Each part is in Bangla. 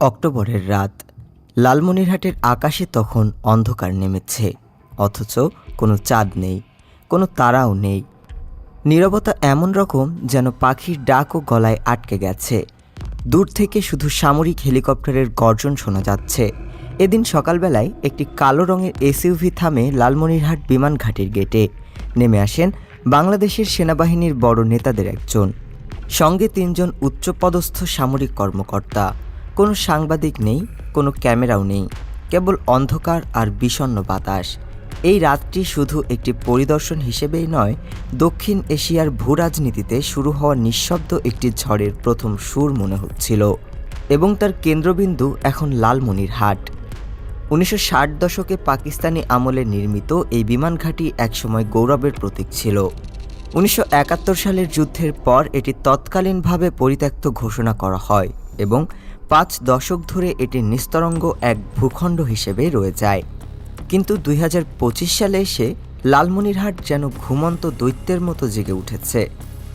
অক্টোবরের রাত। লালমনিরহাটের আকাশে তখন অন্ধকার নেমেছে, অথচ কোনো চাঁদ নেই, কোনো তারাও নেই। নীরবতা এমন রকম যেন পাখির ডাক ও গলায় আটকে গেছে। দূর থেকে শুধু সামরিক হেলিকপ্টারের গর্জন শোনা যাচ্ছে। এদিন সকালবেলায় একটি কালো রঙের এসইউভি থামে লালমনিরহাট বিমান ঘাটির গেটে। নেমে আসেন বাংলাদেশের সেনাবাহিনীর বড় নেতাদের একজন। সঙ্গে তিনজন উচ্চপদস্থ সামরিক কর্মকর্তা। কোনো সাংবাদিক নেই, কোনো ক্যামেরাও নেই, কেবল অন্ধকার আর বিষণ্ণ বাতাস। এই রাতটি শুধু একটি পরিদর্শন হিসেবেই নয়, দক্ষিণ এশিয়ার ভূরাজনীতিতে শুরু হওয়া নিঃশব্দ একটি ঝড়ের প্রথম সুর মনে হচ্ছিল এবং তার কেন্দ্রবিন্দু এখন লালমনিরহাট উনিশশো ষাট দশকে পাকিস্তানি আমলে নির্মিত এই বিমান ঘাঁটি একসময় গৌরবের প্রতীক ছিল। উনিশশো একাত্তর সালের যুদ্ধের পর এটি তৎকালীনভাবে পরিত্যক্ত ঘোষণা করা হয় এবং পাঁচ দশক ধরে এটি নিস্তরঙ্গ এক ভূখণ্ড হিসেবে রয়ে যায়। কিন্তু দুই হাজার পঁচিশ সালে এসে লালমনিরহাট যেন ঘুমন্ত দৈত্যের মতো জেগে উঠেছে।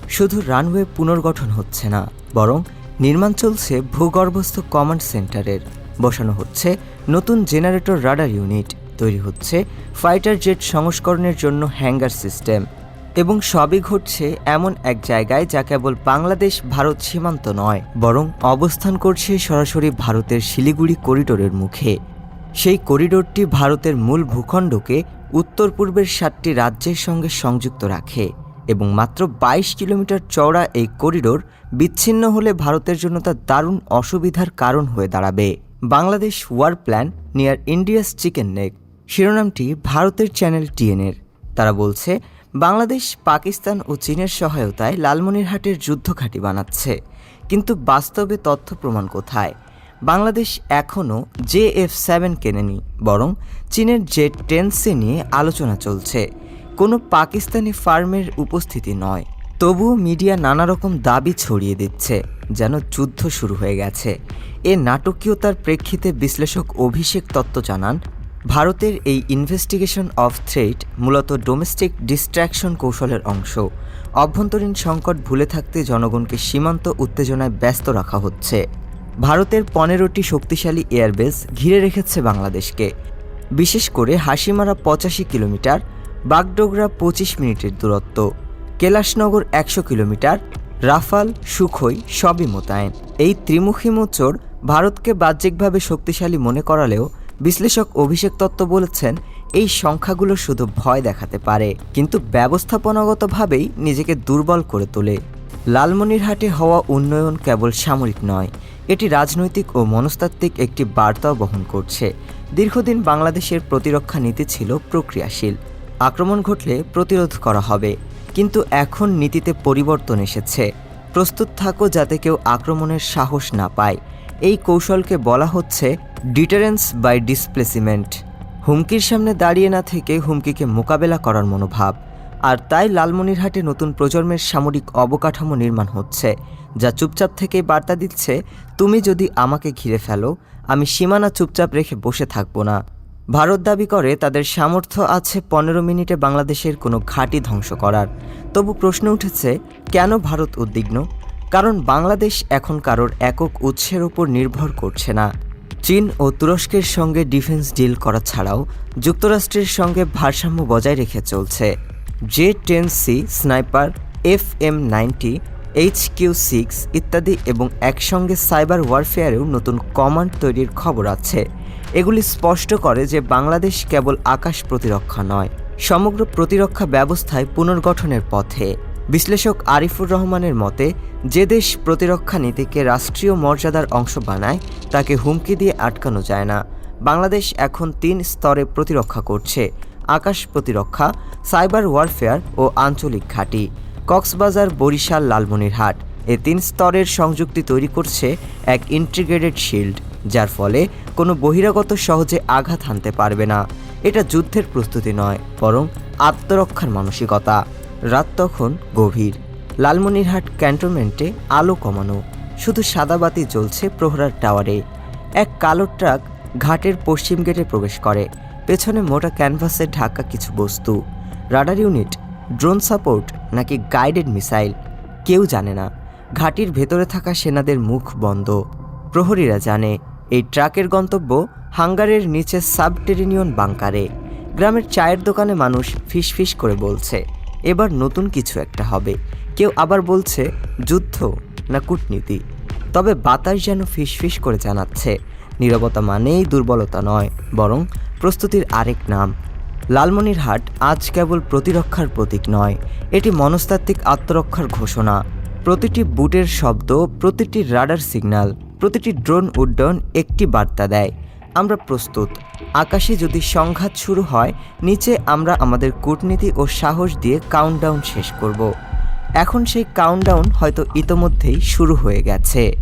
শুধু রানওয়ে পুনর্গঠন হচ্ছে না, বরং নির্মাণ চলছে ভূগর্ভস্থ কমান্ড সেন্টারের। বসানো হচ্ছে নতুন জেনারেটর রাডার ইউনিট, তৈরি হচ্ছে ফাইটার জেট সংস্করণের জন্য হ্যাঙ্গার সিস্টেম। এবং সবই ঘটছে এমন এক জায়গায় যা কেবল বাংলাদেশ, ভারত সীমান্ত নয়, বরং অবস্থান করছে সরাসরি ভারতের শিলিগুড়ি করিডোরের মুখে। সেই করিডোরটি ভারতের মূল ভূখণ্ডকে উত্তর পূর্বের সাতটি রাজ্যের সঙ্গে সংযুক্ত রাখে এবং মাত্র বাইশ কিলোমিটার চওড়া এই করিডোর বিচ্ছিন্ন হলে ভারতের জন্য তা দারুণ অসুবিধার কারণ হয়ে দাঁড়াবে। Bangladesh war plan near India's chicken neck, শিরোনামটি ভারতের চ্যানেল টিএনের তারা বলছে বাংলাদেশ, পাকিস্তান ও চীনের সহায়তায় লালমনিরহাটের যুদ্ধঘাঁটি বানাচ্ছে। কিন্তু বাস্তবে তথ্য প্রমাণ কোথায়? বাংলাদেশ এখনও জে এফ সেভেন কেনেনি, বরং চীনের জেট টেন্সে নিয়ে আলোচনা চলছে। কোনো পাকিস্তানি ফার্মের উপস্থিতি নয়। তবুও মিডিয়া নানা রকম দাবি ছড়িয়ে দিচ্ছে, যেন যুদ্ধ শুরু হয়ে গেছে। এ নাটকীয়তার প্রেক্ষিতে বিশ্লেষক অভিষেক তত্ত্ব জানান ভারতের এই ইনভেস্টিগেশন অফ থ্রেট মূলত ডোমেস্টিক ডিস্ট্র্যাকশন কৌশলের অংশ। অভ্যন্তরীণ সংকট ভুলে থাকতে জনগণকে সীমান্ত উত্তেজনায় ব্যস্ত রাখা হচ্ছে। ভারতের পনেরোটি শক্তিশালী এয়ারবেস ঘিরে রেখেছে বাংলাদেশকে। বিশেষ করে হাসিমারা পঁচাশি কিলোমিটার, বাগডোগরা পঁচিশ মিনিটের দূরত্ব, কৈলাসনগর একশো কিলোমিটার, রাফাল, সুখই সবই মোতায়েন। এই ত্রিমুখী মোচড় ভারতকে বাহ্যিকভাবে শক্তিশালী মনে করালেও বিশ্লেষক অভিষেক তত্ত্ব বলেছেন, এই সংখ্যাগুলো শুধু ভয় দেখাতে পারে, কিন্তু ব্যবস্থাপনাগতভাবেই নিজেকে দুর্বল করে তোলে। লালমনিরহাটে হওয়া উন্নয়ন কেবল সামরিক নয়, এটি রাজনৈতিক ও মনস্তাত্ত্বিক একটি বার্তাও বহন করছে। দীর্ঘদিন বাংলাদেশের প্রতিরক্ষা নীতি ছিল প্রক্রিয়াশীল, আক্রমণ ঘটলে প্রতিরোধ করা হবে, কিন্তু এখন নীতিতে পরিবর্তন এসেছে। প্রস্তুত থাকো যাতে কেউ আক্রমণের সাহস না পায়। এই কৌশলকে বলা হচ্ছে ডিটারেন্স বাই ডিসপ্লেসিমেন্ট হুমকির সামনে দাঁড়িয়ে না থেকে হুমকিকে মোকাবেলা করার মনোভাব। আর তাই লালমনিরহাটে নতুন প্রজন্মের সামরিক অবকাঠামো নির্মাণ হচ্ছে, যা চুপচাপ থেকে বার্তা দিচ্ছে, তুমি যদি আমাকে ঘিরে ফেলো, আমি সীমানা চুপচাপ রেখে বসে থাকব না। ভারত দাবি করে, তাদের সামর্থ্য আছে পনেরো মিনিটে বাংলাদেশের কোনো ঘাঁটি ধ্বংস করার। তবু প্রশ্ন উঠেছে, কেন ভারত উদ্বিগ্ন? কারণ বাংলাদেশ এখন কারোর একক উৎসের ওপর নির্ভর করছে না। চীন ও তুরস্কের সঙ্গে ডিফেন্স ডিল করা ছাড়াও যুক্তরাষ্ট্রের সঙ্গে ভারসাম্য বজায় রেখে চলছে। J ten C, sniper, F M ninety, H Q six ইত্যাদি এবং একসঙ্গে সাইবার ওয়ারফেয়ারেও নতুন কমান্ড তৈরির খবর আছে। এগুলি স্পষ্ট করে যে বাংলাদেশ কেবল আকাশ প্রতিরক্ষা নয়, সমগ্র প্রতিরক্ষা ব্যবস্থায় পুনর্গঠনের পথে। বিশ্লেষক আরিফুর রহমানের মতে, যে দেশ প্রতিরক্ষা নীতিকে রাষ্ট্রীয় মর্যাদার অংশ বানায়, তাকে হুমকি দিয়ে আটকানো যায় না। বাংলাদেশ এখন তিন স্তরে প্রতিরক্ষা করছে, আকাশ প্রতিরক্ষা, সাইবার ওয়ারফেয়ার ও আঞ্চলিক ঘাঁটি। কক্সবাজার, বরিশাল, লালমনিরহাট এ তিন স্তরের সংযুক্তি তৈরি করছে এক ইন্টিগ্রেটেড শিল্ড, যার ফলে কোনো বহিরাগত সহজে আঘাত হানতে পারবে না। এটা যুদ্ধের প্রস্তুতি নয়, বরং আত্মরক্ষার মানসিকতা। রাত তখন গভীর। লালমনিরহাট ক্যান্টনমেন্টে আলো কমানো, শুধু সাদা বাতি জ্বলছে প্রহরার টাওয়ারে। এক কালো ট্রাক ঘাটের পশ্চিম গেটে প্রবেশ করে, পেছনে মোটা ক্যানভাসে ঢাকা কিছু বস্তু। রাডার ইউনিট, ড্রোন সাপোর্ট নাকি গাইডেড মিসাইল, কেউ জানে না। ঘাটির ভেতরে থাকা সেনাদের মুখ বন্ধ। প্রহরীরা জানে, এই ট্রাকের গন্তব্য হাঙ্গারের নিচে সাবটেরিনিয়ন বাংকারে। গ্রামের চায়ের দোকানে মানুষ ফিসফিস করে বলছে। এবার নতুন কিছু একটা হবে। কেউ আবার বলছে, যুদ্ধ না কূটনীতি? তবে বাতাস যেন ফিসফিস করে জানাচ্ছে, নীরবতা মানেই দুর্বলতা নয়, বরং প্রস্তুতির আরেক নাম। লালমনিরহাট আজ কেবল প্রতিরক্ষার প্রতীক নয়, এটি মনস্তাত্ত্বিক আত্মরক্ষার ঘোষণা। প্রতিটি বুটের শব্দ, প্রতিটি রাডার সিগন্যাল, প্রতিটি ড্রোন উড্ডয়ন একটি বার্তা দেয়। আমরা প্রস্তুত। আকাশে যদি সংঘাত শুরু হয়, নিচে আমরা আমাদের কূটনীতি ও সাহস দিয়ে কাউন্টডাউন শেষ করব। এখন সেই কাউন্টডাউন হয়তো ইতোমধ্যেই শুরু হয়ে গেছে।